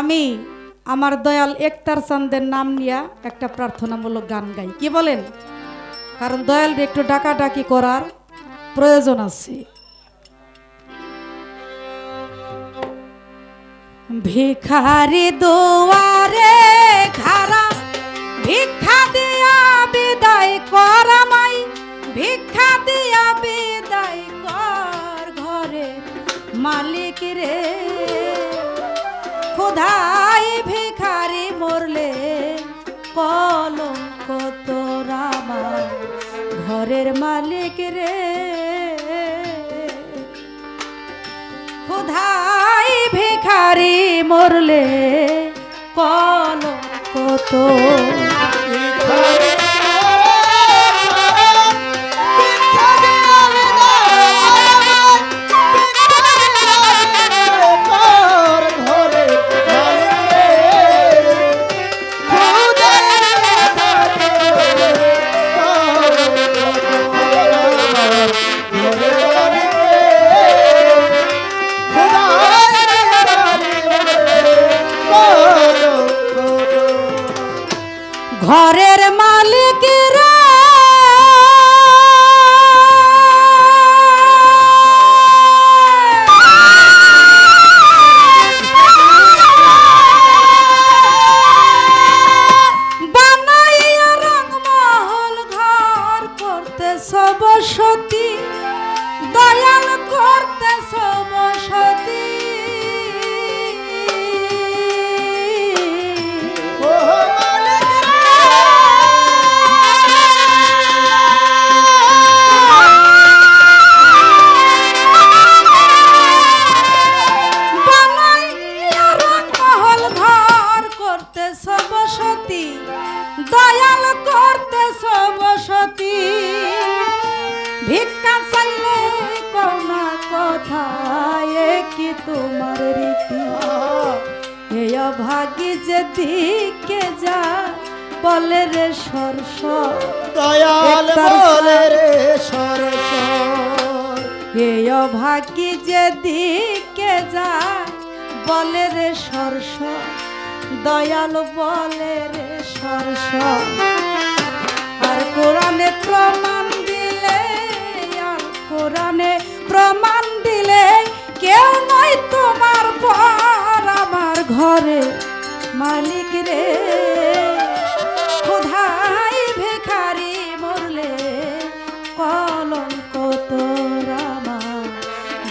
আমি আমার দয়াল একতার চান্দের নাম নিয়া একটা প্রার্থনামূলক গান গাই। কি বলেন? কারণ দয়াল একটু ডাকাডাকি করার প্রয়োজন আছে। ভিখারি দুয়ারে খারা, ভিক্ষা দিয়া বিদায় কর আমায়, ভিক্ষা দিয়া বিদায় কর ঘরে। মালিক রে ঘরের মালিক রে। খোধাই ভিখারি মরলে কল তো। সবসতী দয়াল করতে সবসতী ভিক্ষা চাইলে কোনা কথা? এ কি তোমার রীতি? এই অভাগী যে দিকে যা বলে রে সরস। দয়াল বলে রে সরস। এই অভাগী যে দিকে যা বলে রে সরস। দয়াল বলে রে সরস। আর কোরআনে প্রমাণ কোরআনে প্রমাণ দিলে কেউ নয় তোমার পর আমার ঘরে। মালিক রে কোথায় ভিখারি মরলে কলঙ্ক তোর আমার।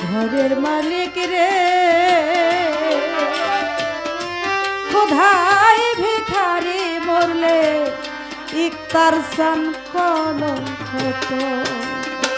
ঘরের মালিক রে কোথায় ভিখারি মরলে ইকতার সান কলঙ্ক তোর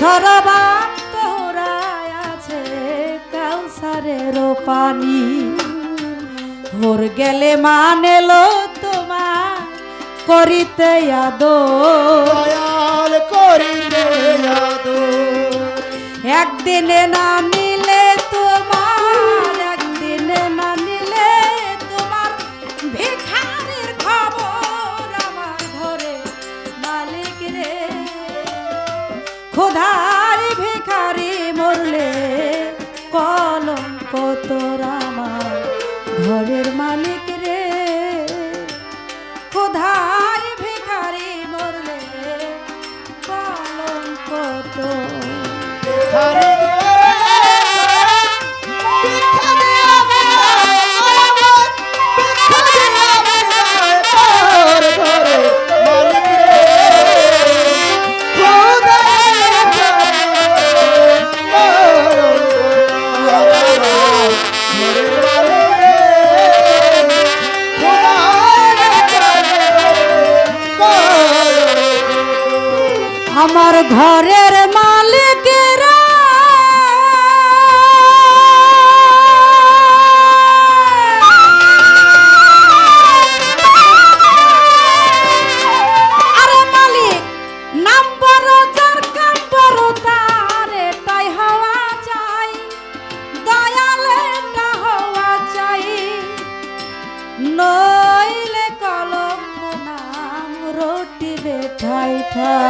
সরবান তোরায় আছে কাউসারের পানি। ভোর গেলে মানেল তোমার করিতে আদো দয়াল করিতে একদিনে না ঘরের মালিকেরা। আরে মালিক, নাম বড়, যার কাম বড়, তার এটাই হওয়া চাই। দয়ালে এটা হওয়া চাই। নইলে কলঙ্ক নাম, রুটি বেঠাই ঠাই।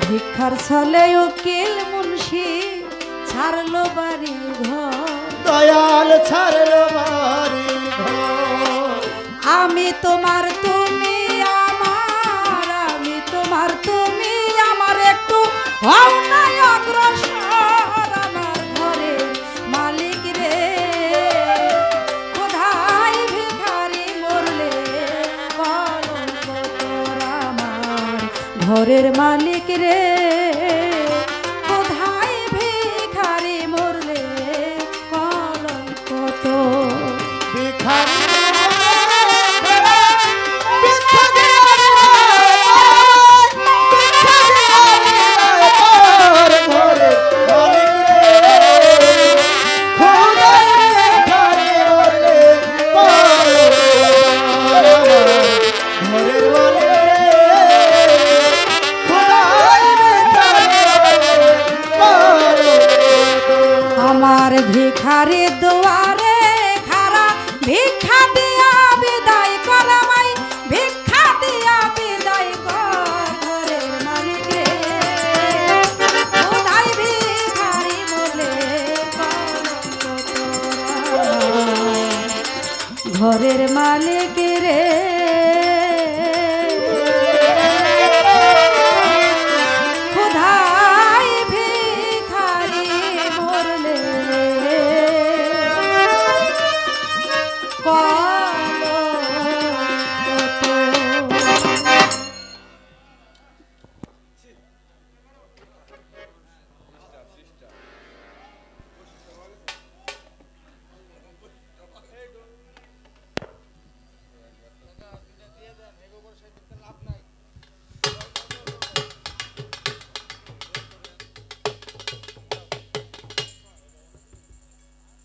ভিক্ষার ছলে উকিল মুন্সি ছাড়লো বাড়ি ঘর। দয়াল ছাড়লো বাড়ি ঘর। আমি তোমার তুমি আমার আমি তোমার তুমি আমার একটু ঘরের মালিক রে। ভিখারি দুয়ারে খারা, ভিক্ষা দিয়া বিদায় কর মাই ভিক্ষা দিয়া বিদায় কর ঘরের মালিক কোথায় ভিখারি বলে? ঘরের মালিক রে